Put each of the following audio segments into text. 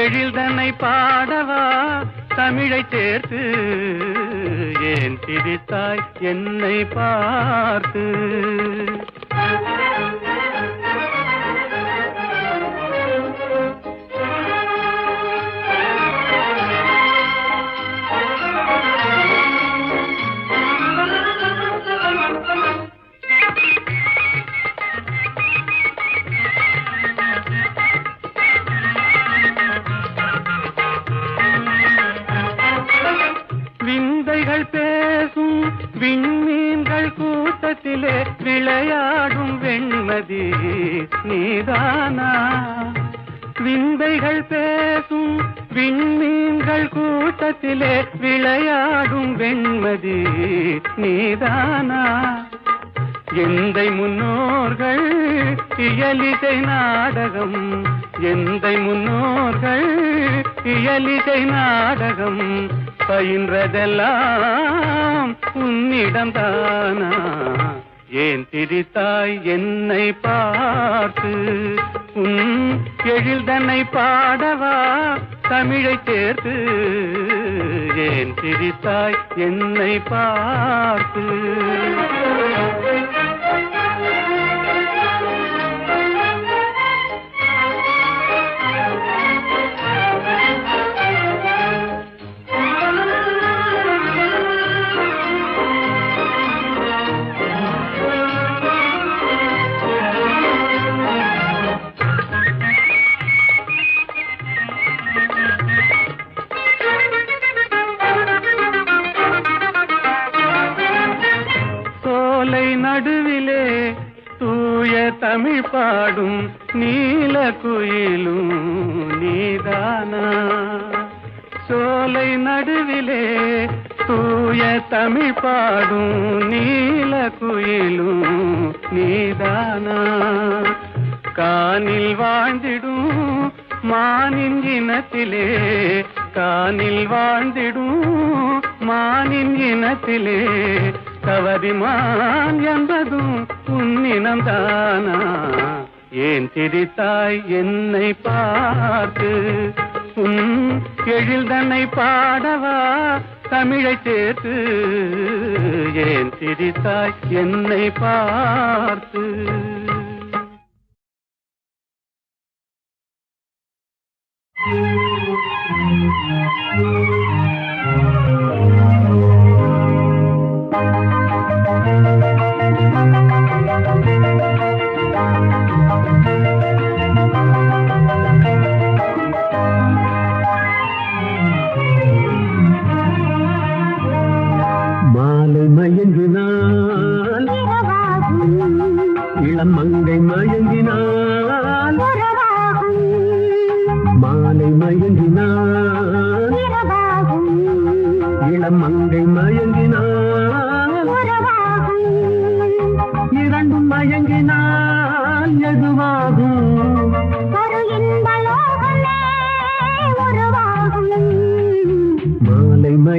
எழில் தன்னை பாடவா? தமிழை சேர்த்து ஏன் சிரித்தாய்? என்னை பார்த்து. வெண்மதி நீதானா? விந்தைகள் பேசும் விண்மீன்கள் கூட்டத்திலே விளையாடும் வெண்மதி நீதானா? எந்தை முன்னோர்கள் இயலிசை நாடகம் எந்தை முன்னோர்கள் இயலிசை நாடகம் பயின்றதெல்லாம் உன்னிடம் தானா ஏன் திரித்தாய் என்னை பார்த்து? உன் எழில் தன்னை பாடவா? தமிழை சேர்த்து. ஏன் திரித்தாய் என்னை பார்த்து? நீல குயிலும் நீதானா? கானில் வாழ்ந்திடும் மானின் இனத்திலே கானில் வாழ்ந்திடும் மானின் இனத்திலே கவரிமான் என்பதும் உன்னினம் தானா? ஏன் திரித்தாய் என்னை பார்த்து? உன் எழில் தன்னை பாடவா? தமிழை சேர்த்து ஏன் சிரித்தாய் என்னை பார்த்து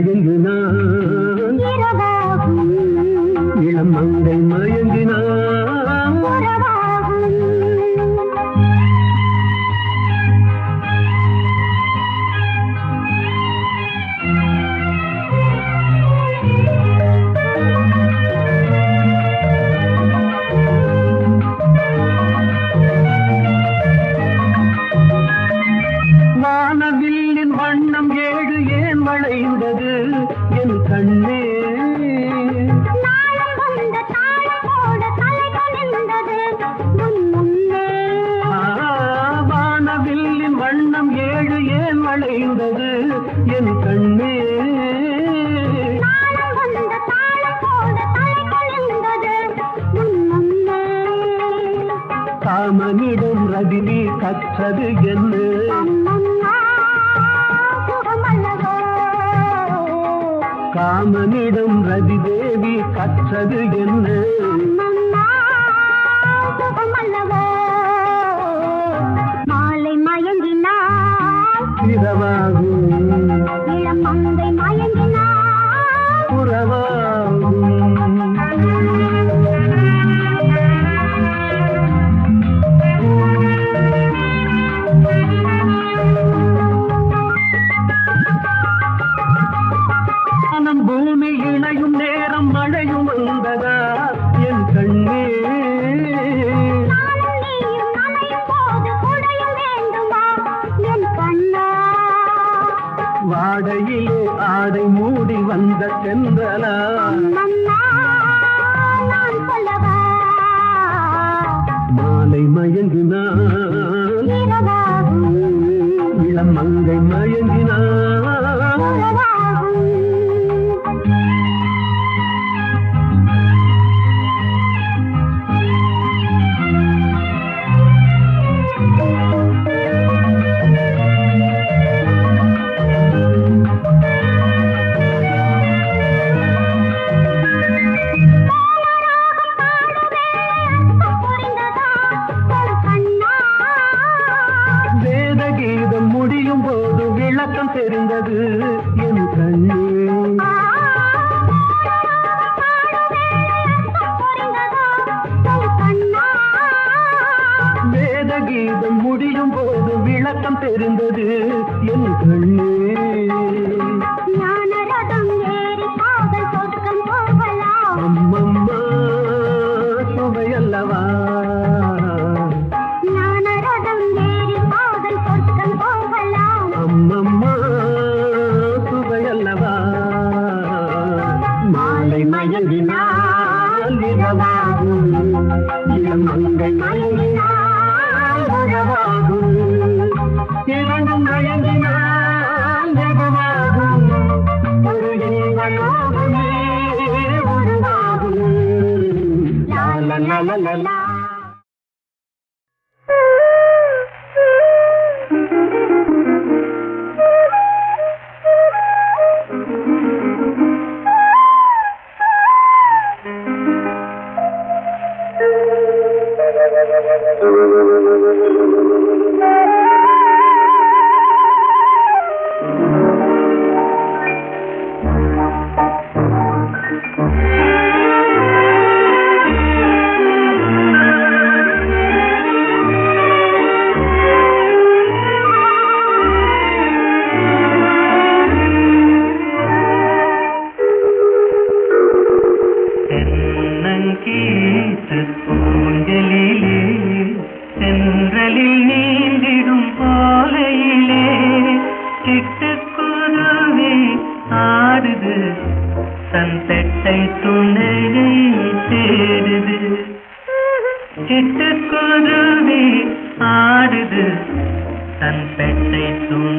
மாலை மயங்கினால் வந்தது என் கண்ணே. காமனிடம் ரதினி கற்றது என்ன? காமனிடம் ரதி தேவி கற்றது என்ன? pet tu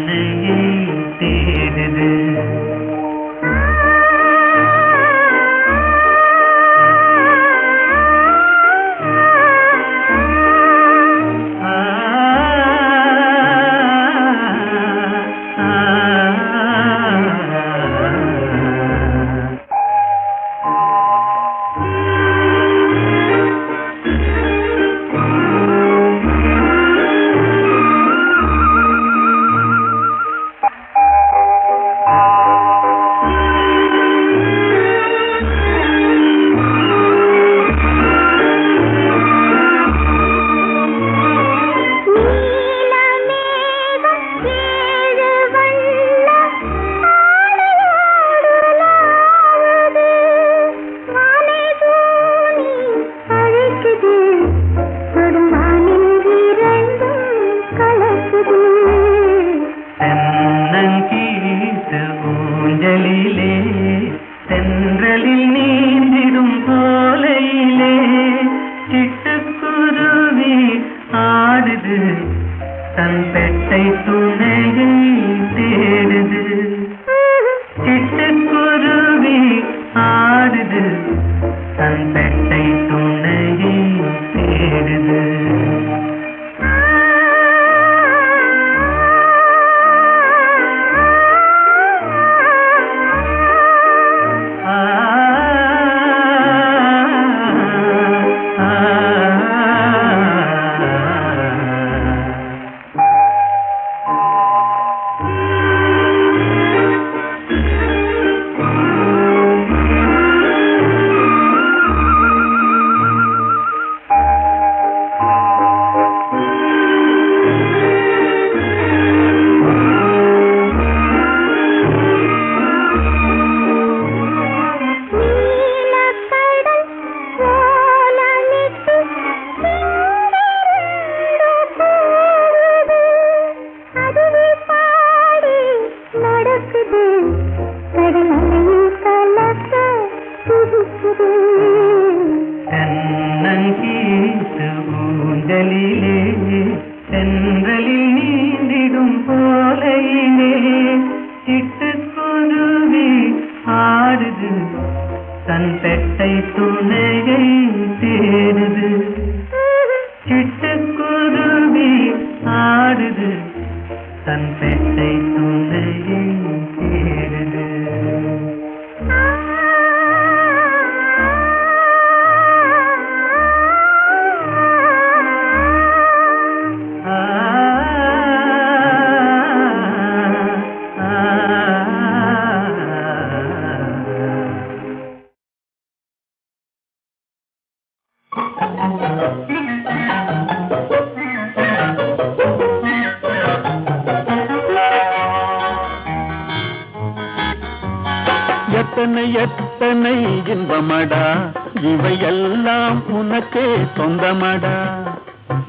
எத்தனை எத்தனை இன்பமடா? இவையெல்லாம் உனக்கே சொந்தமடா.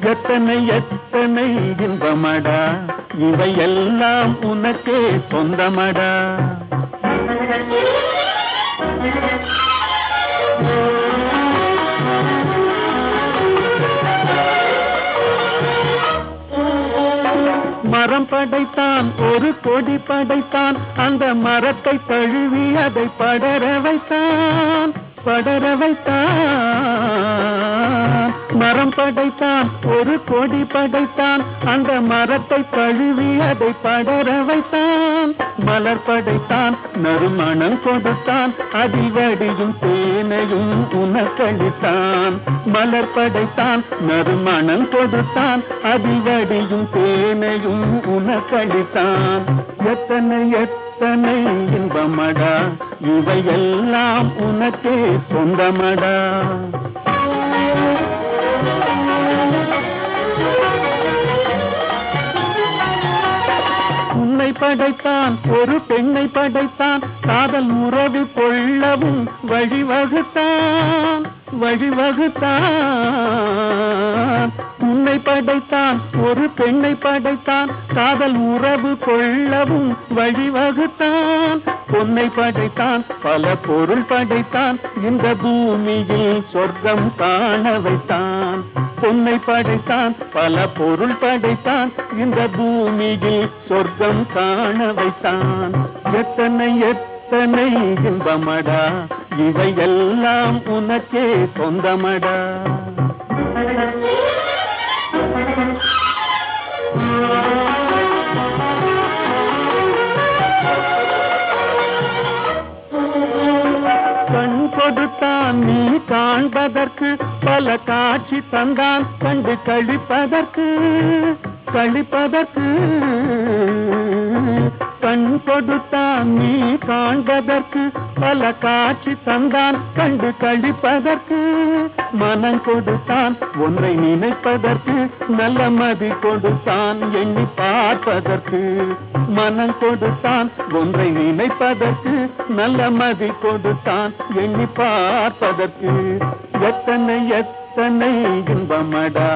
எத்தனை எத்தனை இன்பமடா? இவையெல்லாம் உனக்கே சொந்தமடா. மரம் படைத்தான் ஒரு கொடி படைத்தான் அந்த மரத்தை தழுவி அதை படர வைத்தான் படர வைத்தான். மரம் படைத்தான் ஒரு கொடி படைத்தான் அந்த மரத்தை தழுவி அதை படர வைத்தான். மலர் படைத்தான் நறுமணம் கொடுத்தான் அதில் வடியும் தேனையும் உனக்களித்தான் மலர் படைத்தான் நறுமணம் கொடுத்தான். அதிவடியும் தேனையும் உனக்களித்தான் எத்தனை எத்தனை இன்பமடா இவையெல்லாம் உனக்கே சொந்தமடா. உன்னை படைத்தான் ஒரு பெண்ணை படைத்தான் காதல் உறவு கொள்ளவும் வழிவகுத்தான் வழிவகுத்தான். உன்னை படைத்தான் ஒரு பெண்ணை படைத்தான் காதல் உறவு கொள்ளவும் வழிவகுத்தான். பொன்னை படைத்தான் பல பொருள் படைத்தான் இந்த பூமியில் சொர்க்கம் காண வைத்தான். பொன்னை படைத்தான் பல பொருள் படைத்தான் இந்த பூமியில் சொர்க்கம் காண வைத்தான். எத்தனை எத்தனை இன்பமடா இவையெல்லாம் உனக்கே சொந்தமடா. கண் கொடுத்தான் நீ காண்பதற்கு பல காட்சி தந்தான் கண்டு கழிப்பதற்கு கழிப்பதற்கு. கண் கொடுத்தான் நீ காண்பதற்கு பல காட்சி தந்தான். கண்டு கழிப்பதற்கு மனம் கொடுத்தான் ஒன்றை நினைப்பதற்கு நல்ல மதி கொடுத்தான். எண்ணி பார்ப்பதற்கு மனம் கொடுத்தான் ஒன்றை நினைப்பதற்கு நல்ல மதி கொடுத்தான். எண்ணி பார்ப்பதற்கு எத்தனை எத்தனை இன்பமடா.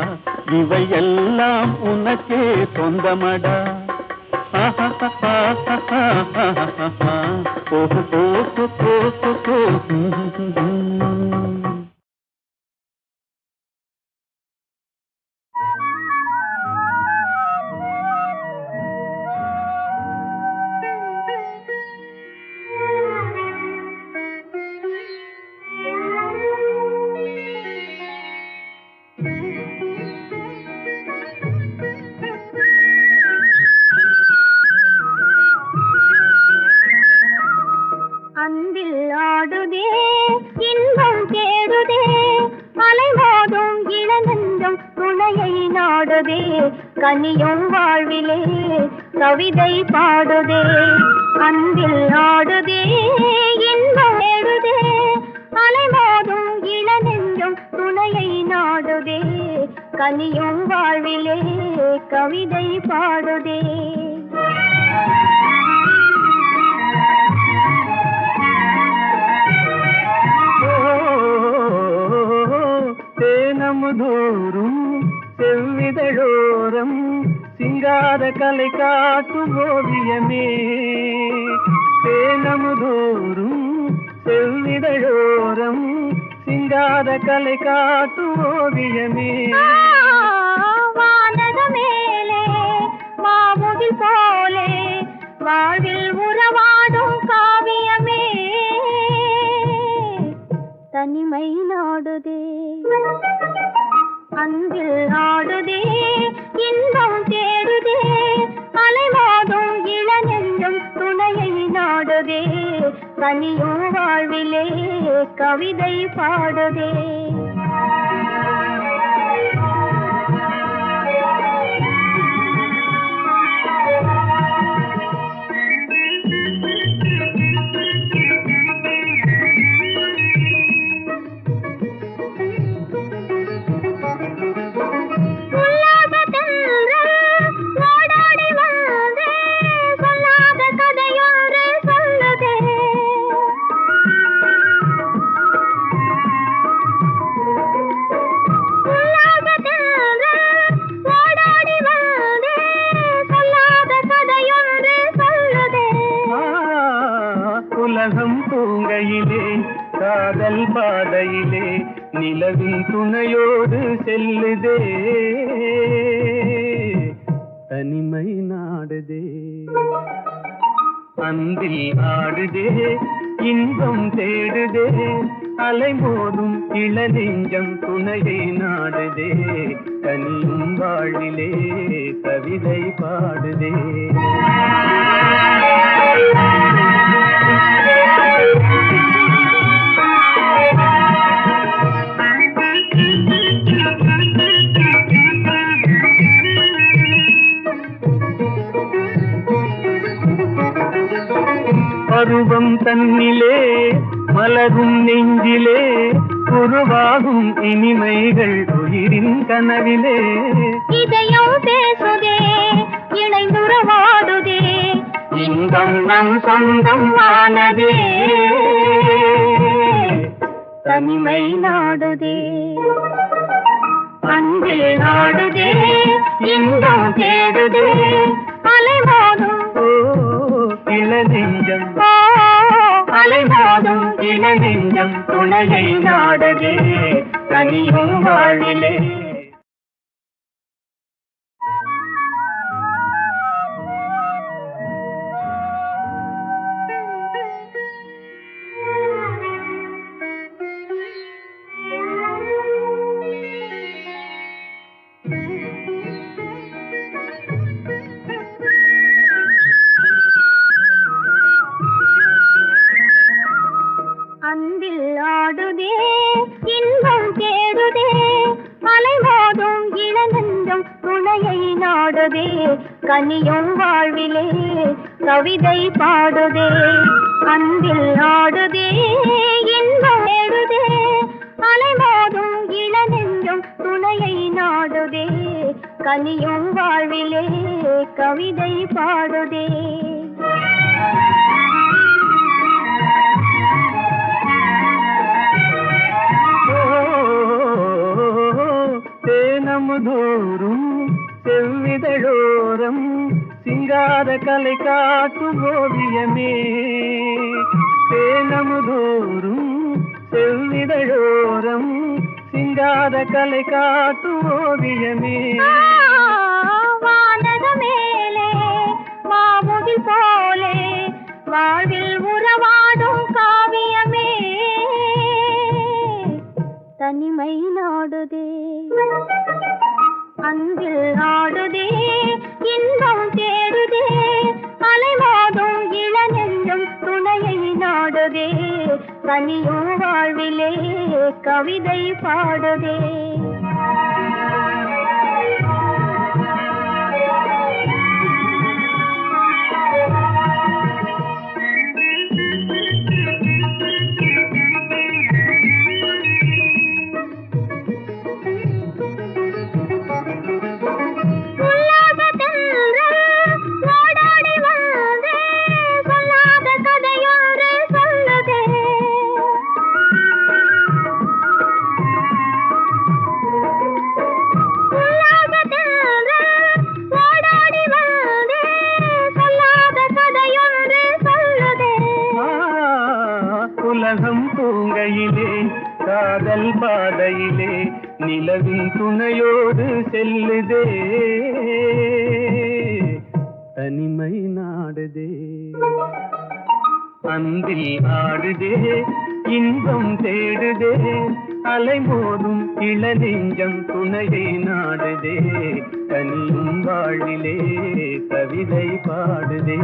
இவையெல்லாம் உனக்கே சொந்தமடா. ஆஹா देखते கனியும் வாழ்விலே கவிதை பாடுதே அன்பில் ஆடுதே இன்பம் அலைமோதும் இளநெஞ்சும் துணையை நாடுதே கனியும் வாழ்விலே கவிதை பாடுதே தேனமுதோறும் செவ்விதழோரம் சிங்கார கலை காட்டும் ஓவியமே. தேனமுதோறும் செவ்விதழோரம் சிங்கார கலை காட்டும் ஓவியமே. வானக மேலே மாமுகி போலே வாழ்வில் உறவாடும் காவியமே. தனிமை நாடுதே அன்பில் ஆடுதே இன்பம் தேடுதே அலைவாதும் இளநெல்லும் துணையை நாடுதே. தனியும் வாழ்விலே கவிதை பாடுதே. இன்பம் தேடுதே. அலைபோதும் இளநெஞ்சம் துணையை நாடுதே. தனியும் வாழ்விலே கவிதை பாடுதே. பருவம் தன்னிலே மலரும் நெஞ்சிலே உருவாகும் இனிமைகள் உயிரின் கனவிலே. இதயம் பேசுதே இணைந்துறவாடுதே. இன்பம் நம் சொந்தம் ஆனதே. தனிமை நாடுதே. அன்பில் நாடுதே இன்பம் தேடுதே. இளநெஞ்சம். ஓ அலைமோதும் இளநெஞ்சம். துணையை நாடதே தனியும் வாழிலே கவிதை பாடுதே அன்பில் ஆடுதே இன்பம் தேடுதே அலைமோதும் இளநெஞ்சம் துணையை நாடுதே கனியும் வாழ்விலே கவிதை பாடுதே தேனமுதோறும் செவ்விதழோரம் சிங்கார கலை காட்டும் ஓவியமே. தேனமுதோறும் செவ்விதழோரம் சிங்கார கலை காட்டும் ஓவியமே. வானக மேலே மாமுகில் போலே வாழ்வில் உறவாடும் காவியமே. தனிமை நாடுதே அன்பில் ஆடுதே இன்பம் தேடுதே அலைமோதும் இளநெஞ்சம் துணையை நாடுதே. தனியும் வாழ்விலே கவிதை பாடுதே. உலகம் பூங்கையிலே காதல் பாதையிலே நிலவின் துணையோடு செல்லுதே. தனிமை நாடுதே. அன்பில் ஆடுதே இன்பம் தேடுதே. அலைமோதும் இளநெஞ்சம் துணையை நாடுதே. தனியும் வாழிலே கவிதை பாடுதே.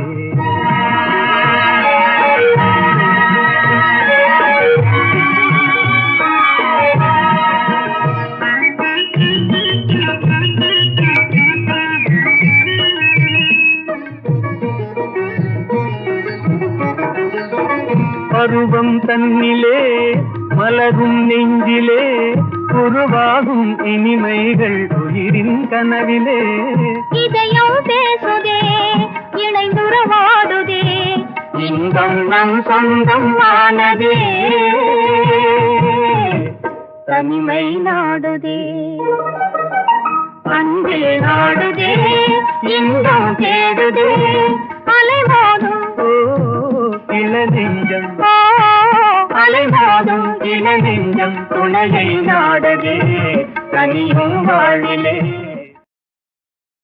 பருவம் தன்னிலே மலரும் நெஞ்சிலே உருவாகும் இனிமைகள் உயிரின் கனவிலே. இதையும் பேசுதே இணைந்துறவாடுதே இன்பம் நம் சொந்தம் ஆனதே. தனிமை நாடுதே. அன்பே நாடுதே. இன்பம் தேடுதே. அலைமோதும் ஓ இளநெஞ்சம். ஓ அலைமோதும் இளநெஞ்சம் துணையை நாடுதே. தனியும் வாழிலே